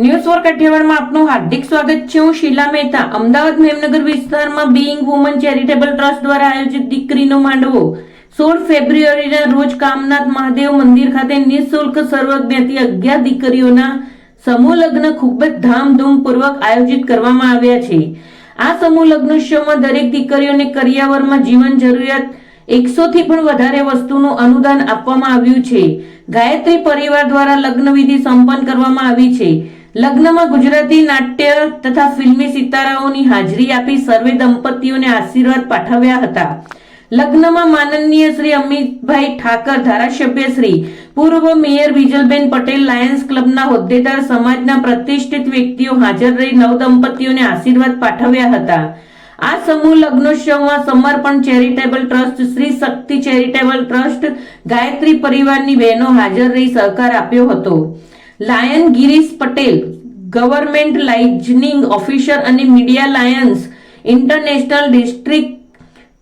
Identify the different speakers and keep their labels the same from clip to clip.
Speaker 1: News for કાઠિયાવાડમાં આપનું હાર્દિક સ્વાગત છે. હું શીલા મહેતા. અમદાવાદ મેમનગર વિસ્તારમાં બીઇંગ વુમન ચેરિટેબલ ટ્રસ્ટ દ્વારા આયોજિત દીકરીનો માંડવો. સોળ ફેબ્રુઆરીના રોજ કામનાથ મહાદેવ મંદિર ખાતે નિઃશુલ્ક સર્વજ્ઞાથી અગિયાર દીકરીઓના સમૂહ લગ્ન ખૂબ જ ધામધૂમપૂર્વક આયોજિત કરવામાં આવ્યા છે. આ સમૂહ લગ્નોત્સવમાં દરેક દીકરીઓને કરિયાવરમાં જીવન જરૂરિયાત એકસો થી પણ વધારે વસ્તુનું અનુદાન આપવામાં આવ્યું છે. ગાયત્રી પરિવાર દ્વારા લગ્નવિધિ સંપન્ન કરવામાં આવી છે. લગ્નમાં ગુજરાતી નાટ્ય તથા ફિલ્મી સિતારાઓની હાજરી આપી સર્વે દંપતીઓને આશીર્વાદ પાઠવ્યા હતા. લગ્નમાં માનનીય શ્રી અમિતભાઈ ઠાકર, ધારાસભ્ય શ્રી પૂર્વ મેયર બીજલબેન પટેલ, લાયન્સ ક્લબના હોદ્દેદાર સમાજના પ્રતિષ્ઠિત વ્યક્તિઓ હાજર રહી નવદંપતીઓને આશીર્વાદ પાઠવ્યા હતા. આ સમૂહ લગ્નોત્સવમાં Samarpan charitable trust, Shri Shakti charitable trust, Gayatri પરિવારની બહેનો હાજર રહી સહકાર આપ્યો હતો. Lion Girish Patel government liaisoning officer અને મીડિયા લાયન્સ ઇન્ટરનેશનલ ડિસ્ટ્રિક્ટ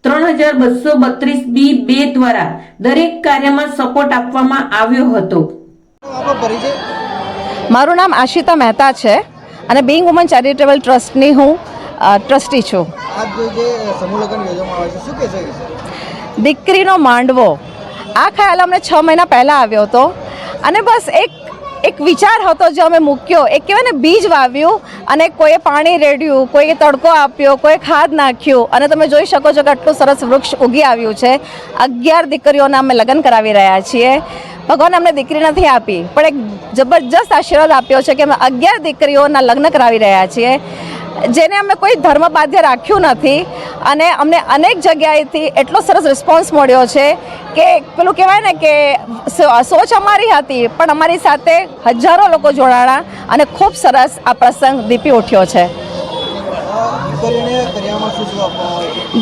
Speaker 1: ત્રણ હજાર બસો બત્રીસ બી બે દ્વારા દરેક કાર્યમાં સપોર્ટ આપવામાં આવ્યો હતો
Speaker 2: મારું નામ આશિતા મહેતા છે અને બિંગ વુમન ચેરિટેબલ ટ્રસ્ટની હું ટ્રસ્ટી છું? દીકરીનો માંડવો આ ખ્યાલ અમને છ મહિના પહેલાં આવ્યો હતો અને બસ એક એક વિચાર હતો જે અમે મૂક્યો. એક કહેવાય ને, બીજ વાવ્યું અને કોઈએ પાણી રેડ્યું, કોઈએ તડકો આપ્યો, કોઈએ ખાદ નાખ્યું અને તમે જોઈ શકો છો કે આટલું સરસ વૃક્ષ ઉગી આવ્યું છે. અગિયાર દીકરીઓના અમે લગ્ન કરાવી રહ્યા છીએ. ભગવાન અમને દીકરી નથી આપી, પણ એક જબરજસ્ત આશીર્વાદ આપ્યો છે કે અમે અગિયાર દીકરીઓના લગ્ન કરાવી રહ્યા છીએ. જેને અમે કોઈ ધર્મ બાધ્ય રાખ્યું નથી અને અમને અનેક જગ્યાએથી એટલો સરસ રિસ્પોન્સ મળ્યો છે કે પેલું કહેવાય ને કે સોચ અમારી હતી, પણ અમારી સાથે હજારો લોકો જોડાણા અને ખૂબ સરસ આ પ્રસંગ દીપી ઉઠ્યો છે.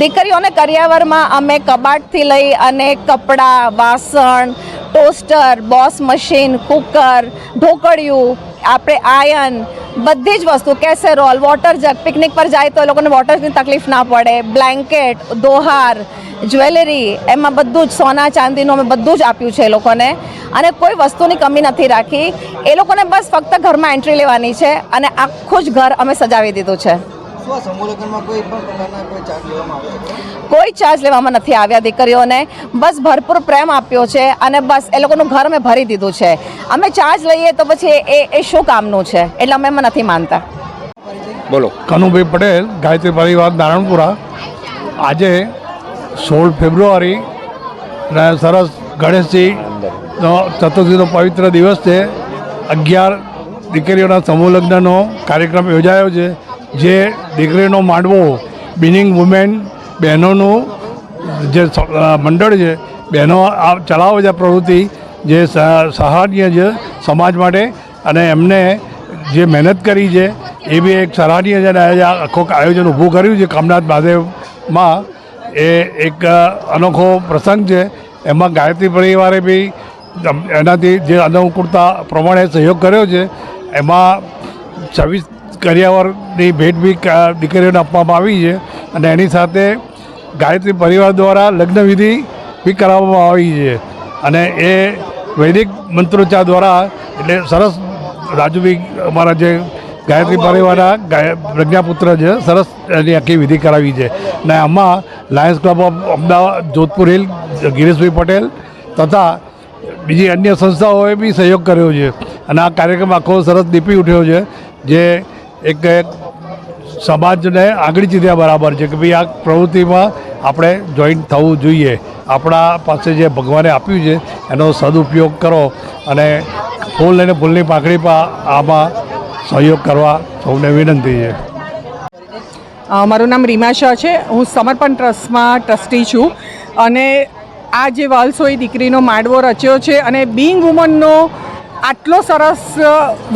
Speaker 3: દીકરીઓને
Speaker 2: કરિયાવરમાં અમે કબાટથી લઈ અને કપડાં, વાસણ, ટોસ્ટર બોસ મશીન, કુકર, ઢોકળિયું આપણે આયન, બધી જ વસ્તુ, કેસેરોલ વોટર જગ પિકનિક પર જાય તો એ લોકોને વોટરની તકલીફ ના પડે. બ્લેન્કેટ દોહાર જ્વેલરી એમાં બધું જ, સોના ચાંદીનું અમે બધું જ આપ્યું છે એ લોકોને. અને કોઈ વસ્તુની કમી નથી રાખી. એ લોકોને બસ ફક્ત ઘરમાં એન્ટ્રી લેવાની છે અને આખું જ ઘર અમે સજાવી દીધું છે.
Speaker 3: કોઈ પણ પ્રકારના કોઈ ચાર્જ લેવામાં આવે છે? ખરો?
Speaker 2: કોઈ ચાર્જ લેવામાં નથી આવ્યા દીકરીઓને. બસ ભરપૂર પ્રેમ આપ્યો છે અને બસ એ લોકોનું ઘર અમે ભરી દીધું છે. અમે ચાર્જ લઈએ તો પછી એ એ શું કામનું છે? એટલે અમે એમાં નથી માનતા.
Speaker 4: બોલો.
Speaker 5: કનુભાઈ પટેલ ગાયત્રી પરિવાર નારણપુરા. આજે સોળ ફેબ્રુઆરી ને સરસ ગણેશજીનો ચતુર્થીનો પવિત્ર દિવસ છે. અગિયાર દીકરીઓના સમૂહ લગ્નનો કાર્યક્રમ યોજાયો છે. જે દીકરીનો માંડવો બિનિંગ વુમેન બહેનોનું, જે મંડળ છે, બહેનો આ ચલાવે છે પ્રવૃત્તિ, જે સહારનીય છે સમાજ માટે, અને એમને જે મહેનત કરી છે, એ બી એક સરાહનીય છે અને આજે આ આયોજન ઊભું કર્યું છે કામનાથ મહાદેવમાં. એ એક અનોખો પ્રસંગ છે. એમાં ગાયત્રી પરિવારે બી એનાથી જે અનુકૂળતા પ્રમાણે સહયોગ કર્યો છે. એમાં છવ્વીસ કરિયાવરની ભેટ બી દીકરીઓને આપવામાં આવી છે અને એની સાથે ગાયત્રી પરિવાર દ્વારા લગ્નવિધિ બી કરાવવામાં આવી છે. અને એ વૈદિક મંત્રોચ્ચાર દ્વારા એટલે સરસ રાજુભાઈ અમારા જે ગાયત્રી પરિવારના પ્રજ્ઞાપુત્ર છે, સરસ એની આખી વિધિ કરાવી છે. અને આમાં Lions club of Ahmedabad, Jodhpur hill, Girishbhai Patel તથા બીજી અન્ય સંસ્થાઓએ બી સહયોગ કર્યો છે. અને આ કાર્યક્રમ આખો સરસ દીપી ઉઠ્યો છે, જે એક સમાજને આગળ ચીધ્યા બરાબર છે કે ભાઈ આ પ્રવૃત્તિમાં આપણે જોઈન થવું જોઈએ. આપણા પાસે જે ભગવાને આપ્યું છે, એનો સદુપયોગ કરો અને ફૂલ અને ફૂલની પાંખડી પણ આમાં સહયોગ કરવા સૌને વિનંતી છે.
Speaker 6: મારું નામ રીમા શાહ છે. હું સમર્પણ ટ્રસ્ટમાં ટ્રસ્ટી છું અને આ જે વાલસોઈ દીકરીનો માંડવો રચ્યો છે અને બિંગ વુમનનો આટલો સરસ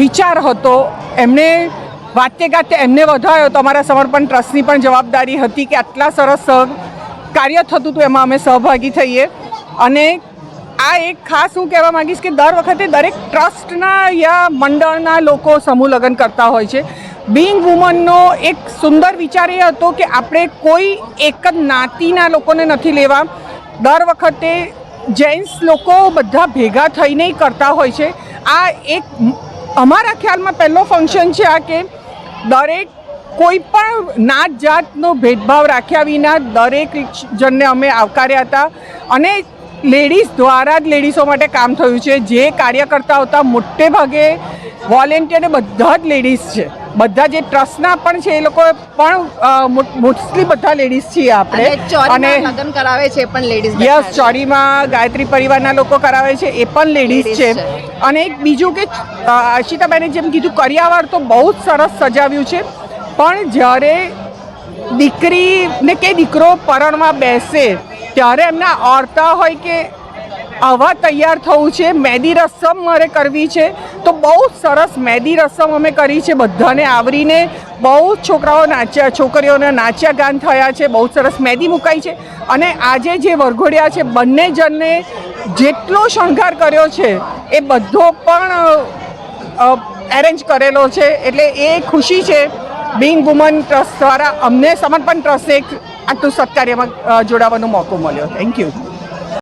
Speaker 6: વિચાર હતો એમને વાતે ગાતે એમને વધાયો તો અમારા સમર્પણ ટ્રસ્ટની પણ જવાબદારી હતી કે આટલા સરસ કાર્ય થતું હતું, એમાં અમે સહભાગી થઈએ. અને આ એક ખાસ હું કહેવા માંગીશ કે દર વખતે દરેક ટ્રસ્ટના યા મંડળના લોકો સમૂહ લગ્ન કરતા હોય છે. બિંગ વુમનનો એક સુંદર વિચાર એ હતો કે આપણે કોઈ એક જ નાતીના લોકોને નથી લેવા. દર વખતે જેન્ટ્સ લોકો બધા ભેગા થઈને કરતા હોય છે. આ એક અમારા ખ્યાલમાં પહેલો ફંક્શન છે આ કે દરેક કોઈ પણ નાત જાતનો ભેદભાવ રાખ્યા વિના દરેક જણને અમે આવકાર્યા હતા. અને લેડીઝ દ્વારા જ લેડીઝો માટે કામ થયું છે. જે કાર્યકર્તાઓ હતા, મોટે ભાગે વોલેન્ટિયર બધા જ લેડીઝ છે. બધા જે ટ્રસ્ટના પણ છે એ લોકો પણ મોસ્ટલી બધા લેડીઝ છીએ આપણે.
Speaker 2: અને લગ્ન કરાવે છે પણ લેડીઝ
Speaker 6: યસ ચોરીમાં ગાયત્રી પરિવારના લોકો કરાવે છે એ પણ લેડીઝ છે. અને એક બીજું કે અર્શિતાબેને જેમ કીધું કરિયાવર તો બહુ જ સરસ સજાવ્યું છે. પણ જ્યારે દીકરીને કે દીકરો પરણવા બેસે ત્યારે એમના ઓરતા હોય કે આવા તૈયાર થવું છે. મહેંદી રસમ મારે કરવી છે. તો બહુ સરસ મહેંદી રસમ અમે કરી છે બધાને આવરીને. બહુ છોકરાઓ નાચ્યા, છોકરીઓના નાચ્યા ગાન થયા છે. બહુ સરસ મહેંદી મુકાઈ છે. અને આજે જે વરઘોડિયા છે, બંને જણને જેટલો શણગાર કર્યો છે, એ બધો પણ એરેન્જ કરેલો છે. એટલે એ ખુશી છે. બિંગ વુમન ટ્રસ્ટ દ્વારા અમને સમર્પણ ટ્રસ્ટે એક આટલું સત્કાર્યમાં જોડાવાનો મોકો મળ્યો. Thank you